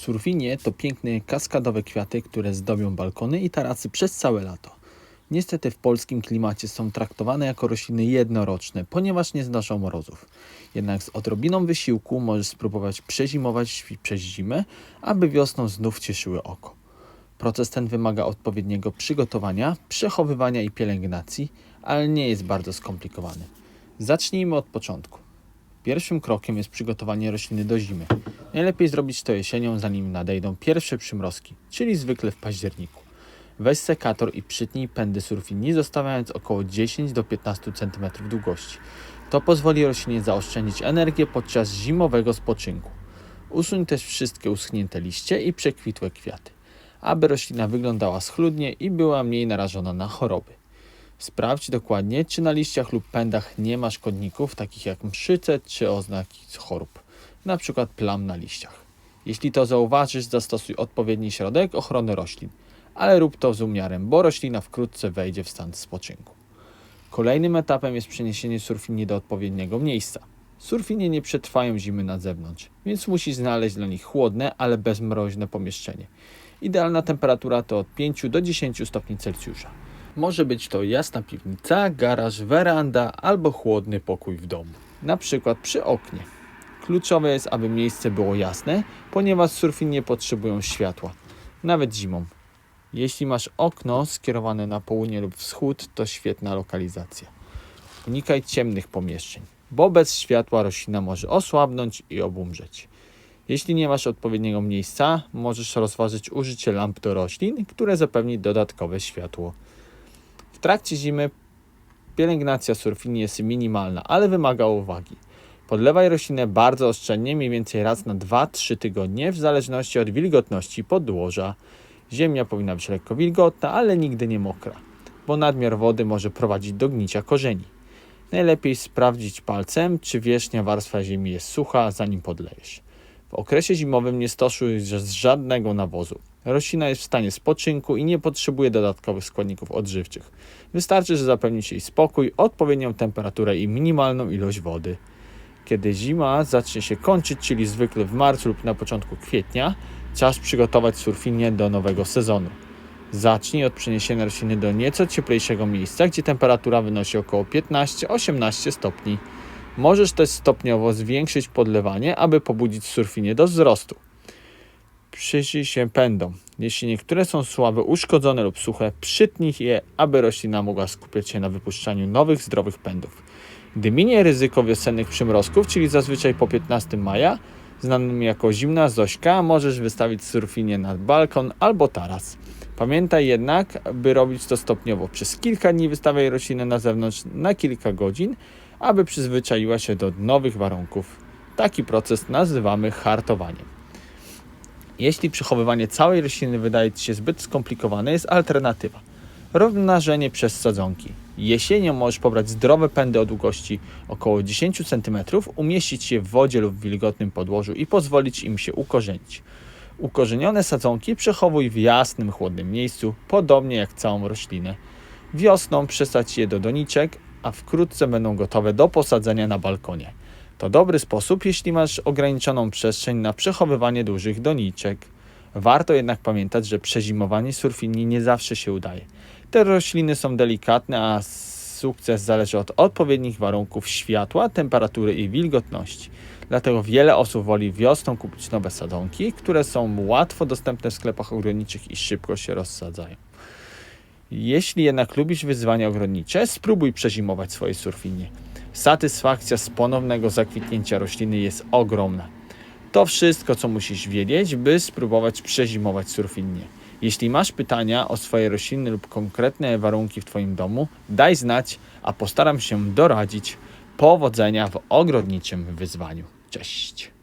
Surfinie to piękne kaskadowe kwiaty, które zdobią balkony i tarasy przez całe lato. Niestety w polskim klimacie są traktowane jako rośliny jednoroczne, ponieważ nie znoszą mrozów. Jednak z odrobiną wysiłku możesz spróbować przezimować przez zimę, aby wiosną znów cieszyły oko. Proces ten wymaga odpowiedniego przygotowania, przechowywania i pielęgnacji, ale nie jest bardzo skomplikowany. Zacznijmy od początku. Pierwszym krokiem jest przygotowanie rośliny do zimy. Najlepiej zrobić to jesienią, zanim nadejdą pierwsze przymrozki, czyli zwykle w październiku. Weź sekator i przytnij pędy surfini, zostawiając około 10 do 15 cm długości. To pozwoli roślinie zaoszczędzić energię podczas zimowego spoczynku. Usuń też wszystkie uschnięte liście i przekwitłe kwiaty, aby roślina wyglądała schludnie i była mniej narażona na choroby. Sprawdź dokładnie, czy na liściach lub pędach nie ma szkodników, takich jak mszyce czy oznaki chorób, np. plam na liściach. Jeśli to zauważysz, zastosuj odpowiedni środek ochrony roślin, ale rób to z umiarem, bo roślina wkrótce wejdzie w stan spoczynku. Kolejnym etapem jest przeniesienie surfini do odpowiedniego miejsca. Surfinie nie przetrwają zimy na zewnątrz, więc musisz znaleźć dla nich chłodne, ale bezmroźne pomieszczenie. Idealna temperatura to od 5 do 10 stopni Celsjusza. Może być to jasna piwnica, garaż, weranda albo chłodny pokój w domu, na przykład przy oknie. Kluczowe jest, aby miejsce było jasne, ponieważ surfinie potrzebują światła, nawet zimą. Jeśli masz okno skierowane na południe lub wschód, to świetna lokalizacja. Unikaj ciemnych pomieszczeń, bo bez światła roślina może osłabnąć i obumrzeć. Jeśli nie masz odpowiedniego miejsca, możesz rozważyć użycie lamp do roślin, które zapewni dodatkowe światło. W trakcie zimy pielęgnacja surfini jest minimalna, ale wymaga uwagi. Podlewaj roślinę bardzo oszczędnie, mniej więcej raz na 2-3 tygodnie, w zależności od wilgotności podłoża. Ziemia powinna być lekko wilgotna, ale nigdy nie mokra, bo nadmiar wody może prowadzić do gnicia korzeni. Najlepiej sprawdzić palcem, czy wierzchnia warstwa ziemi jest sucha, zanim podlejesz. W okresie zimowym nie stosuj żadnego nawozu. Roślina jest w stanie spoczynku i nie potrzebuje dodatkowych składników odżywczych. Wystarczy, że zapewnisz jej spokój, odpowiednią temperaturę i minimalną ilość wody. Kiedy zima zacznie się kończyć, czyli zwykle w marcu lub na początku kwietnia, czas przygotować surfinię do nowego sezonu. Zacznij od przeniesienia rośliny do nieco cieplejszego miejsca, gdzie temperatura wynosi około 15-18 stopni. Możesz też stopniowo zwiększyć podlewanie, aby pobudzić surfinię do wzrostu. Przyjrzyj się pędom. Jeśli niektóre są słabe, uszkodzone lub suche, przytnij je, aby roślina mogła skupiać się na wypuszczaniu nowych, zdrowych pędów. Gdy minie ryzyko wiosennych przymrozków, czyli zazwyczaj po 15 maja, znanym jako zimna zośka, możesz wystawić surfinię na balkon albo taras. Pamiętaj jednak, by robić to stopniowo. Przez kilka dni wystawiaj roślinę na zewnątrz na kilka godzin, aby przyzwyczaiła się do nowych warunków. Taki proces nazywamy hartowaniem. Jeśli przechowywanie całej rośliny wydaje Ci się zbyt skomplikowane, jest alternatywa. Równażenie przez sadzonki. Jesienią możesz pobrać zdrowe pędy o długości około 10 cm, umieścić je w wodzie lub w wilgotnym podłożu i pozwolić im się ukorzenić. Ukorzenione sadzonki przechowuj w jasnym, chłodnym miejscu, podobnie jak całą roślinę. Wiosną przesadź je do doniczek, a wkrótce będą gotowe do posadzenia na balkonie. To dobry sposób, jeśli masz ograniczoną przestrzeń na przechowywanie dużych doniczek. Warto jednak pamiętać, że przezimowanie surfini nie zawsze się udaje. Te rośliny są delikatne, a sukces zależy od odpowiednich warunków światła, temperatury i wilgotności. Dlatego wiele osób woli wiosną kupić nowe sadzonki, które są łatwo dostępne w sklepach ogrodniczych i szybko się rozsadzają. Jeśli jednak lubisz wyzwania ogrodnicze, spróbuj przezimować swoje surfinie. Satysfakcja z ponownego zakwitnięcia rośliny jest ogromna. To wszystko, co musisz wiedzieć, by spróbować przezimować surfinie. Jeśli masz pytania o swoje rośliny lub konkretne warunki w Twoim domu, daj znać, a postaram się doradzić. Powodzenia w ogrodniczym wyzwaniu. Cześć!